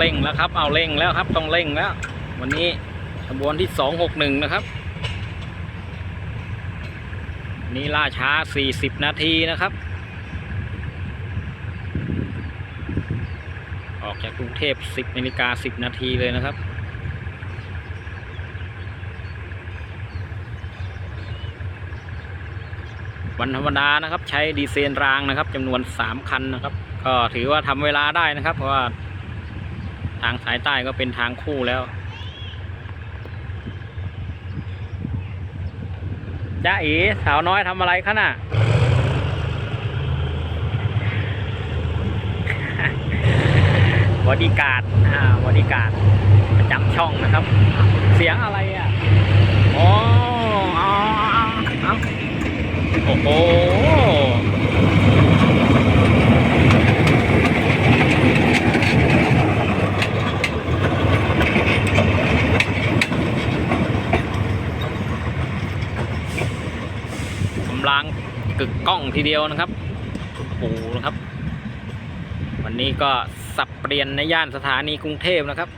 เร่งแล้วครับ เอาเร่งแล้วครับ ต้องเร่งแล้ว วันนี้ขบวนที่สองหกหนึ่งนะครับ นี่ล่าช้า40นาทีนะครับ ออกจากกรุงเทพ10นาฬิกา10นาทีเลยนะครับวันธรรมดานะครับใช้ดีเซลรางนะครับจำนวน 3 คันนะครับ ก็ถือว่าทำเวลาได้นะครับ เพราะว่า ทางสายใต้ก็เป็นทางคู่แล้วจ้าเอ๋สาวน้อยทำอะไรคะน่ะ บอดี้การ์ด อ่า บอดี้การ์ดประจำช่องนะครับ เสียงอะไรอะ อ๋ออาเอาเอโอ้โห กำลังกึกก้องทีเดียวนะครับปูนะครับ วันนี้ก็สับเปลี่ยนในย่านสถานีกรุงเทพนะครับ